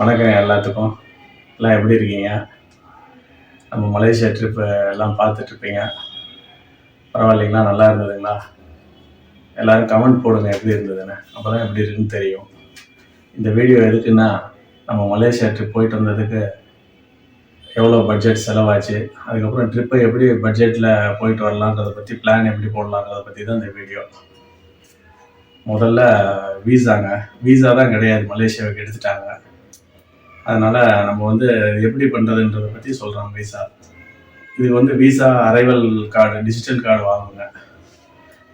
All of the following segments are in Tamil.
வணக்கம் எல்லாத்துக்கும். எல்லாம் எப்படி இருக்கீங்க? நம்ம மலேசியா ட்ரிப்பு எல்லாம் பார்த்துட்ருப்பீங்க பரவாயில்லைங்களா? நல்லா இருந்ததுங்களா? எல்லோரும் கமெண்ட் போடுங்க எப்படி இருந்ததுன்னு. அப்போ தான் எப்படி இருக்குன்னு தெரியும். இந்த வீடியோ எதுக்குன்னா நம்ம மலேசியா ட்ரிப் போயிட்டு வந்ததுக்கு எவ்வளோ பட்ஜெட் செலவாச்சு அதுக்கப்புறம் ட்ரிப்பை எப்படி பட்ஜெட்டில் போயிட்டு வரலான்றதை பற்றி பிளான் எப்படி போடலான்றதை பற்றி தான் இந்த வீடியோ முதல்ல வீசாங்க வீசா தான் கிடையாது. மலேசியாவுக்கு எடுத்துட்டாங்க. அதனால் நம்ம வந்து எப்படி பண்ணுறதுன்றதை பற்றி சொல்கிறோம் விசா இது வந்து visa arrival card digital card வாங்குங்க.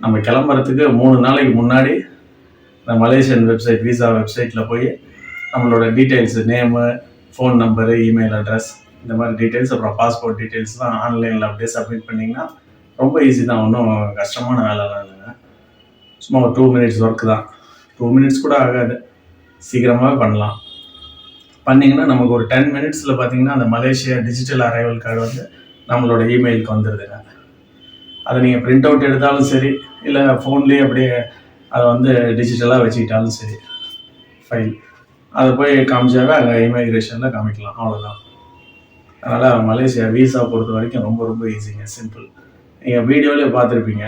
நம்ம கிளம்புறதுக்கு மூணு நாளைக்கு முன்னாடி இந்த மலேசியன் வெப்சைட் விசா வெப்சைட்டில் போய் நம்மளோட details name phone number email address இந்த மாதிரி டீட்டெயில்ஸ் அப்புறம் பாஸ்போர்ட் டீட்டெயில்ஸ்லாம் ஆன்லைனில் அப்படியே சப்மிட் பண்ணிங்கன்னா ரொம்ப ஈஸி தான். ஒன்றும் கஷ்டமான வேலைலாம் இல்லைங்க. சும்மா ஒரு டூ மினிட்ஸ் ஒர்க் தான். டூ மினிட்ஸ் கூட ஆகாது. சீக்கிரமாகவே பண்ணலாம். பண்ணிங்கன்னா நமக்கு ஒரு டென் மினிட்ஸில் பார்த்தீங்கன்னா அந்த மலேசியா டிஜிட்டல் அரைவல் கார்டு வந்து நம்மளோட இமெயிலுக்கு வந்துடுதுங்க அதை நீங்கள் பிரிண்ட் அவுட் எடுத்தாலும் சரி இல்லை ஃபோன்லேயே அப்படியே அதை வந்து டிஜிட்டலாக வச்சுக்கிட்டாலும் சரி ஃபைல் அதை போய் காமிச்சாவே அங்கே இமிக்ரேஷனில் காமிக்கலாம். அவ்வளோதான் அதனால் மலேசியா வீசா பொறுத்த வரைக்கும் ரொம்ப ரொம்ப ஈஸிங்க சிம்பிள் நீங்கள் வீடியோலேயே பார்த்துருப்பீங்க.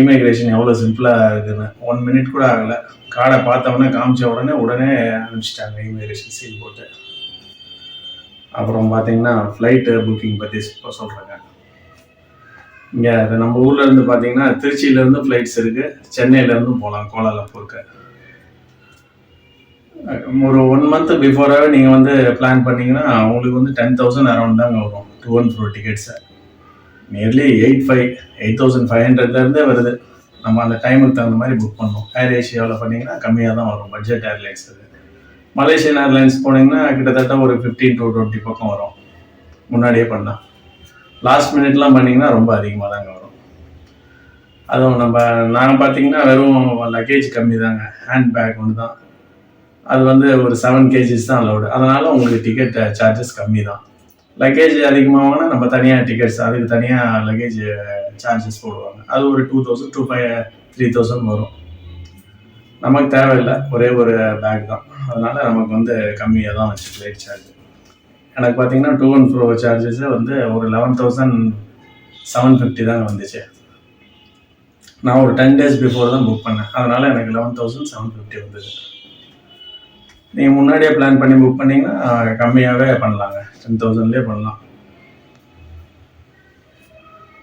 இமிக்ரேஷன் எவ்வளோ சிம்பிளாக இருக்குதுன்னு ஒன் மினிட் கூட ஆகலை. கார்டை பார்த்தவொடனே காமிச்ச உடனே உடனே அனுப்பிச்சிட்டாங்க இமிக்ரேஷன் சீல் போட்டு. அப்புறம் பார்த்தீங்கன்னா ஃப்ளைட்டு புக்கிங் பற்றி இப்போ சொல்கிறேங்க இங்கே நம்ம ஊரில் இருந்து பார்த்தீங்கன்னா திருச்சியிலேருந்து ஃப்ளைட்ஸ் இருக்குது சென்னையிலேருந்தும் போகலாம் கோலாலம்பூருக்கு. ஒரு ஒன் மந்த் பிஃபோராகவே நீங்கள் வந்து பிளான் பண்ணிங்கன்னா உங்களுக்கு வந்து டென் தௌசண்ட் அரௌண்ட் தாங்க வரும். Two one four டிக்கெட்ஸை nearly eight five eight thousand five ஹண்ட்ரட்லேருந்தே வருது. நம்ம அந்த டைமுக்கு தகுந்த மாதிரி புக் பண்ணோம் ஏர் ஏஷியாவில் பண்ணிங்கன்னா கம்மியாக தான் வரும். பட்ஜெட் ஏர்லைன்ஸ் அது மலேசியன் ஏர்லைன்ஸ் போனீங்கன்னா கிட்டத்தட்ட ஒரு ஃபிஃப்டீன் டு டுவெண்ட்டி பக்கம் வரும். முன்னாடியே பண்ணால் லாஸ்ட் மினிட்லாம் பண்ணிங்கன்னா ரொம்ப அதிகமாக தாங்க வரும். அதுவும் நம்ம நாங்கள் பார்த்தீங்கன்னா வெறும் லக்கேஜ் கம்மி தாங்க. ஹேண்ட் பேக் ஒன்று தான். அது வந்து ஒரு செவன் கேஜிஸ் தான் அலோடு அதனால் உங்களுக்கு டிக்கெட் சார்ஜஸ் கம்மி தான். லக்கேஜ் அதிகமாகனா நம்ம தனியாக டிக்கெட்ஸ் அதுக்கு தனியாக லக்கேஜ் சார்ஜஸ் போடுவாங்க. அது ஒரு two thousand to five three thousand வரும். நமக்கு தேவையில்லை. ஒரே ஒரு பேக் தான். அதனால் நமக்கு வந்து கம்மியாக தான் வச்சு ஃப்ளைட் சார்ஜ் எனக்கு பார்த்தீங்கன்னா டூ அண்ட் ஃபோர் சார்ஜஸ் வந்து ஒரு லெவன் தௌசண்ட் செவன் ஃபிஃப்டி தாங்க வந்துச்சு. நான் ஒரு டென் டேஸ் பிஃபோர் தான் புக் பண்ணேன். அதனால் எனக்கு லெவன் தௌசண்ட் செவன் ஃபிஃப்டி வந்தது. நீங்கள் முன்னாடியே பிளான் பண்ணி புக் பண்ணிங்கன்னா கம்மியாகவே பண்ணலாங்க. டென் தௌசண்ட்லேயே பண்ணலாம்.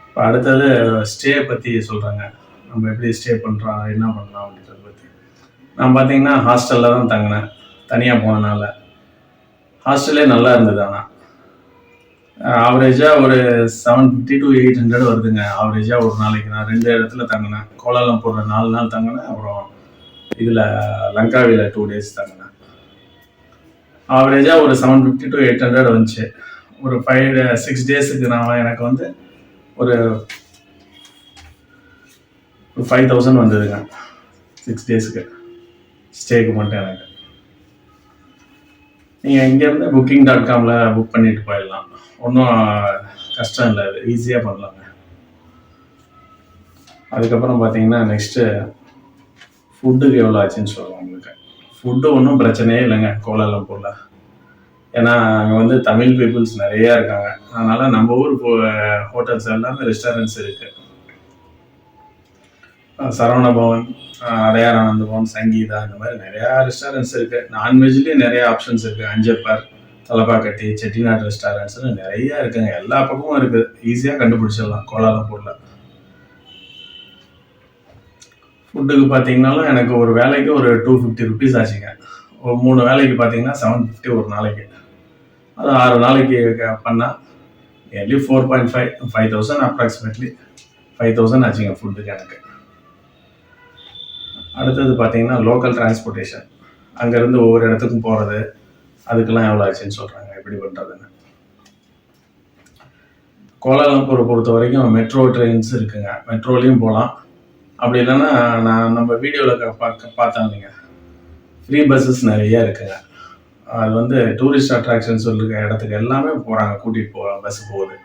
இப்போ அடுத்தது ஸ்டே பற்றி சொல்கிறாங்க நம்ம எப்படி ஸ்டே பண்ணுறோம் என்ன பண்ணலாம் அப்படின்றத பற்றி நான் பார்த்தீங்கன்னா ஹாஸ்டலில் தான் தங்கினேன். தனியாக போனனால. ஹாஸ்டல்லே நல்லா இருந்தது ஆனால் ஆவரேஜாக ஒரு seven fifty to eight hundred வருதுங்க. ஆவரேஜாக ஒரு நாளைக்கு நான் ரெண்டு இடத்துல தங்கினேன். கோலாலம்பூரில் நாலு நாள் தங்கினேன். அப்புறம் இதில் லங்காவியில் டூ டேஸ் தங்கினேன். ஆவரேஜாக ஒரு seven fifty to eight hundred வந்துச்சு ஒரு ஃபைவ் சிக்ஸ் டேஸுக்கு நான் எனக்கு வந்து ஒரு ஒரு ஃபைவ் தௌசண்ட் வந்ததுங்க. சிக்ஸ் டேஸுக்கு ஸ்டேக்கு மட்டும் எனக்கு. நீங்கள் இங்கேருந்து புக்கிங் டாட் காமில் புக் பண்ணிட்டு போயிடலாம். ஒன்றும் கஷ்டம் இல்லை. அது ஈஸியாக பண்ணலாங்க. அதுக்கப்புறம் பார்த்தீங்கன்னா நெக்ஸ்ட்டு ஃபுட்டுக்கு எவ்வளோ ஆச்சுன்னு சொல்லுவோம் உங்களுக்கு. ஃபுட்டு ஒன்றும் பிரச்சனையே இல்லைங்க கோலாலம்பூரில் ஏன்னா அங்கே வந்து தமிழ் பீப்புள்ஸ் நிறையா இருக்காங்க. அதனால் நம்ம ஊர் ஹோட்டல்ஸ் எல்லாமே ரெஸ்டாரண்ட்ஸ் இருக்குது சரவண பவன் அடையார் ஆனந்த பவன் சங்கீதா இந்த மாதிரி நிறையா ரெஸ்டாரண்ட்ஸ் இருக்குது நான்வெஜ்லேயும் நிறையா ஆப்ஷன்ஸ் இருக்குது அஞ்சப்பர் தலப்பாக்கட்டி செட்டிநாடு ரெஸ்டாரண்ட்ஸ்னு நிறையா இருக்குங்க. எல்லா பக்கமும் இருக்குது ஈஸியாக கண்டுபிடிச்சிடலாம். கோலாலம்பூரில் ஃபுட்டுக்கு பார்த்தீங்கனாலும் எனக்கு ஒரு வேலைக்கு ஒரு டூ ஃபிஃப்டி ருபீஸ் ஆச்சுங்க. ஒரு மூணு வேலைக்கு பார்த்தீங்கன்னா செவன் ஃபிஃப்டி ஒரு நாளைக்கு. அது ஆறு நாளைக்கு பண்ணால் nearly four point five five thousand approximately five thousand ஆச்சுங்க ஃபுட்டுக்கு எனக்கு. அடுத்தது பார்த்தீங்கன்னா லோக்கல் டிரான்ஸ்போர்ட்டேஷன் அங்கேருந்து ஒவ்வொரு இடத்துக்கும் போகிறது அதுக்கெல்லாம் எவ்வளோ ஆச்சுன்னு சொல்கிறாங்க எப்படி பண்ணுறதுன்னு கோலாலம்பூரை பொறுத்த வரைக்கும் மெட்ரோ ட்ரெயின்ஸ் இருக்குங்க. மெட்ரோலையும் போகலாம் அப்படி இல்லைன்னா நான் நம்ம வீடியோவில் பார்க்க பார்த்தோம் இல்லைங்க. ஃப்ரீ பஸ்ஸஸ் நிறைய இருக்குங்க அது வந்து டூரிஸ்ட் அட்ராக்ஷன் சொல்லிருக்க இடத்துக்கு எல்லாமே போகிறாங்க கூட்டிகிட்டு போகிறாங்க பஸ் போகுது.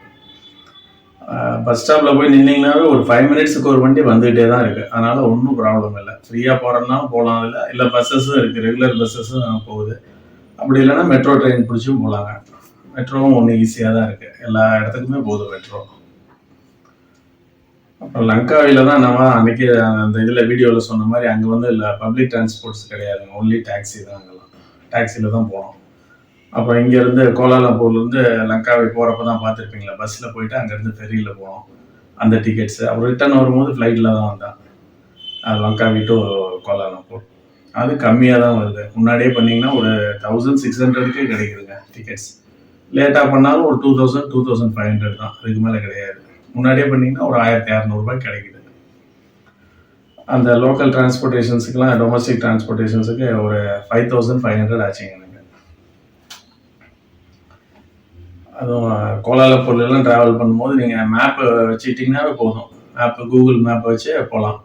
பஸ் ஸ்டாப்பில் போய் நின்னீங்கன்னாவே ஒரு ஃபைவ் மினிட்ஸுக்கு ஒரு வண்டி வந்துகிட்டே தான் இருக்குது அதனால் ஒன்றும் ப்ராப்ளம் இல்லை. ஃப்ரீயாக போகிறோம்னா போகலாம். இல்லை இல்லை பஸ்ஸஸும் இருக்குது ரெகுலர் பஸ்ஸஸும் போகுது. அப்படி இல்லைன்னா மெட்ரோ ட்ரெயின் பிடிச்சும் போகலாங்க. மெட்ரோவும் ஒன்று ஈஸியாக தான் இருக்குது எல்லா இடத்துக்குமே போகுது மெட்ரோ அப்புறம் லங்காவில தான் நம்ம அன்னைக்கு அந்த இதில் வீடியோவில் சொன்ன மாதிரி அங்கே வந்து இல்லை பப்ளிக் டிரான்ஸ்போர்ட்ஸ் கிடையாது. ஒன்லி டாக்ஸி தான் அங்கெல்லாம் டாக்ஸியில் தான் போனோம். அப்புறம் இங்கேருந்து கோலாலம்பூர்லேருந்து லங்காவை போகிறப்ப தான் பார்த்துருப்பீங்களா? பஸ்ஸில் போயிட்டு அங்கேருந்து ஃபெரியில் போனோம். அந்த டிக்கெட்ஸு அப்புறம் ரிட்டர்ன் வரும்போது ஃப்ளைட்டில் தான் வந்தேன். அது லங்காவி டு கோலாலம்பூர். அது கம்மியாக தான் வருது. முன்னாடியே பண்ணிங்கன்னா ஒரு தௌசண்ட் சிக்ஸ் ஹண்ட்ரடுக்கே கிடைக்குதுங்க டிக்கெட்ஸ் லேட்டாக பண்ணாலும் ஒரு two thousand two thousand five hundred தான். அதுக்கு மேலே கிடையாது. முன்னாடியே பண்ணிங்கன்னா ஒரு ஆயிரத்தி இரநூறுபாய் கிடைக்குது. அந்த லோக்கல் டிரான்ஸ்போர்ட்டேஷன்ஸுக்கெலாம் டொமஸ்டிக் டிரான்ஸ்போர்ட்டேஷன்ஸுக்கு ஒரு ஃபைவ் தௌசண்ட் ஃபைவ் ஹண்ட்ரட் ஆச்சுங்க எனக்கு. அதுவும் கோலாலப்பூர்லாம் ட்ராவல் பண்ணும்போது நீங்கள் மேப்பு வச்சுக்கிட்டிங்கனாவே போதும். மேப்பு கூகுள் மேப்பை வச்சு போகலாம்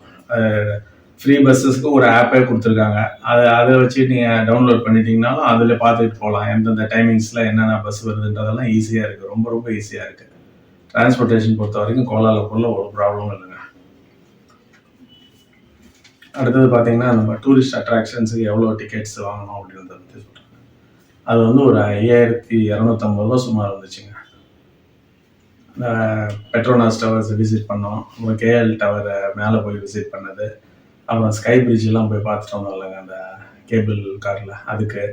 ஃப்ரீ பஸ்ஸஸ்க்கு ஒரு ஆப்பே கொடுத்துருக்காங்க. அதை அதை வச்சு நீங்கள் டவுன்லோட் பண்ணிட்டீங்கனாலும் அதில் பார்த்துட்டு போகலாம் எந்தெந்த டைமிங்ஸில் என்னென்ன பஸ் வருதுன்றதெல்லாம் ஈஸியாக இருக்குது ரொம்ப ரொம்ப ஈஸியாக இருக்குது டிரான்ஸ்போர்ட்டேஷன் பொறுத்த வரைக்கும் கோலாலப்பூரில் ஒரு ப்ராப்ளமும் இல்லைங்க. அடுத்தது பார்த்தீங்கன்னா நம்ம டூரிஸ்ட் அட்ராக்ஷன்ஸுக்கு எவ்வளோ டிக்கெட்ஸ் வாங்கணும் அப்படின்றத பற்றி சொல்கிறேன் அது வந்து ஒரு ஐயாயிரத்தி இரநூத்தம்பது ரூபா சுமார் வந்துச்சுங்க இந்த பெட்ரோனாஸ் டவர்ஸ் விசிட் பண்ணோம். அப்புறம் கேஎல் டவரை மேலே போய் விசிட் பண்ணது. அப்புறம் ஸ்கை பிரிட்ஜெலாம் போய் பார்த்துட்டு வந்தோம் இல்லைங்க அந்த கேபிள் காரில் அதுக்கு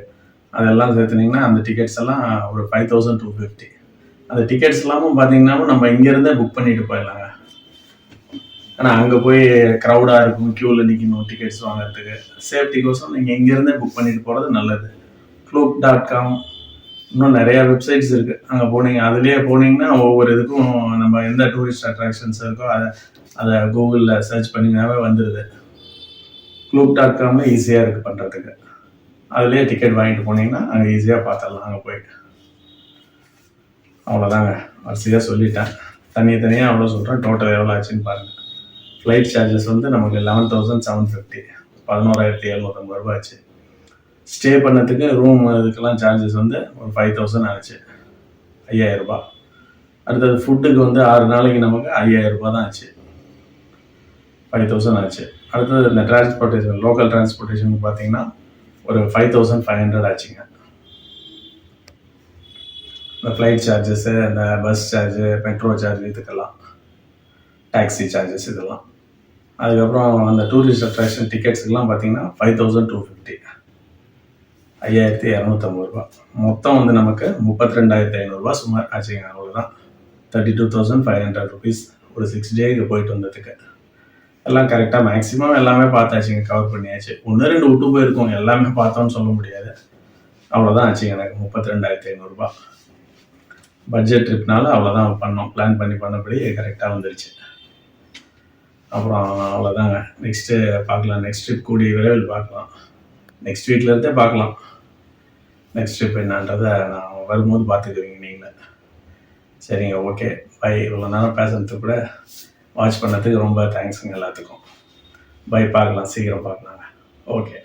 அதெல்லாம் சேர்த்துனீங்கன்னா அந்த டிக்கெட்ஸ் எல்லாம் ஒரு ஃபைவ் தௌசண்ட் டூ ஃபிஃப்டி அந்த டிக்கெட்ஸ் எல்லாமும் பார்த்தீங்கன்னா நம்ம இங்கேருந்தே புக் பண்ணிட்டு போயிடலாங்க. ஆனால் அங்கே போய் க்ரௌடாக இருக்கும் க்யூவில் நிற்கணும் டிக்கெட்ஸ் வாங்குறதுக்கு. சேஃப்டிக்கோசம் நீங்கள் இங்கேருந்தே புக் பண்ணிட்டு போகிறது நல்லது. க்ளூப் டாட் காம் இன்னும் நிறையா வெப்சைட்ஸ் இருக்குது அங்கே போனீங்க அதுலேயே போனீங்கன்னா ஒவ்வொரு இதுக்கும் நம்ம எந்த டூரிஸ்ட் அட்ராக்ஷன்ஸ் இருக்கோ அதை அதை கூகுளில் சர்ச் பண்ணிங்கனாவே வந்துடுது க்ளூப் டாட் காமில் ஈஸியாக இருக்குது பண்ணுறதுக்கு அதுலேயே டிக்கெட் வாங்கிட்டு போனீங்கன்னா அங்கே ஈஸியாக பார்த்துடலாம் அங்கே போயிட்டு. அவ்வளோதாங்க வரிசையாக சொல்லிட்டேன். தனி தனியாக அவ்வளோ சொல்கிறேன் டோட்டல் எவ்வளோ ஆச்சுன்னு பாருங்கள் ஃப்ளைட் சார்ஜஸ் வந்து நமக்கு லெவன் தௌசண்ட் செவன் ஃபிஃப்டி பதினோராயிரத்தி எழுநூற்றம்பது ரூபா ஆச்சு. ஸ்டே பண்ணதுக்கு ரூம் இதுக்கெல்லாம் சார்ஜஸ் வந்து ஒரு ஃபைவ் தௌசண்ட் ஆச்சு. ஐயாயிரரூபா அடுத்தது ஃபுட்டுக்கு வந்து ஆறு நாளைக்கு நமக்கு ஐயாயிரம் தான் ஆச்சு. ஃபைவ் தௌசண்ட் ஆச்சு. அடுத்தது இந்த டிரான்ஸ்போர்ட்டேஷன் லோக்கல் டிரான்ஸ்போர்ட்டேஷனுக்கு பார்த்தீங்கன்னா ஒரு ஃபைவ் தௌசண்ட் ஃபைவ் ஹண்ட்ரட் ஆச்சுங்க. இந்த ஃப்ளைட் சார்ஜஸ்ஸு இந்த பஸ் சார்ஜு மெட்ரோ சார்ஜ் இதுக்கெல்லாம் டாக்ஸி சார்ஜஸ் இதெல்லாம். அதுக்கப்புறம் அந்த டூரிஸ்ட் அட்ராக்ஷன் டிக்கெட்ஸுக்கெல்லாம் பார்த்தீங்கன்னா ஃபைவ் தௌசண்ட் டூ ஃபிஃப்டி ஐயாயிரத்தி இரநூத்தம்பது ரூபா. மொத்தம் வந்து நமக்கு முப்பத்தி ரெண்டாயிரத்தி ஐநூறுரூவா சுமார் ஆச்சுங்க அவ்வளோதான் thirty two thousand five hundred rupees ஒரு சிக்ஸ் டேக்கு போயிட்டு வந்ததுக்கு. எல்லாம் கரெக்டாக மேக்ஸிமம் எல்லாமே பார்த்தாச்சுங்க கவர் பண்ணியாச்சு. ஒன்று ரெண்டு விட்டு போயிருக்கோம் எல்லாமே பார்த்தோம்னு சொல்ல முடியாது. அவ்வளோதான் ஆச்சுங்க எனக்கு முப்பத்தி ரெண்டாயிரத்தி ஐநூறுரூபா பட்ஜெட் ட்ரிப்னால அவ்வளோதான் பண்ணோம். பிளான் பண்ணி பண்ணபடி கரெக்டாக வந்துருச்சு. அப்புறம் அவ்வளோதாங்க நெக்ஸ்ட்டு பார்க்கலாம். நெக்ஸ்ட் ட்ரிப் கூடிய விரைவில் பார்க்கலாம். நெக்ஸ்ட் வீக்லேருந்தே பார்க்கலாம். நெக்ஸ்ட் ட்ரிப் என்னன்றதை நான் வரும்போது பார்த்துக்குவீங்க நீங்களே. சரிங்க ஓகே பை இவ்வளோ நேரம் பேசுறதுக்கு கூட வாட்ச் பண்ணதுக்கு ரொம்ப தேங்க்ஸுங்க எல்லாத்துக்கும். பை பார்க்கலாம். சீக்கிரம் பார்க்கலாங்க. ஓகே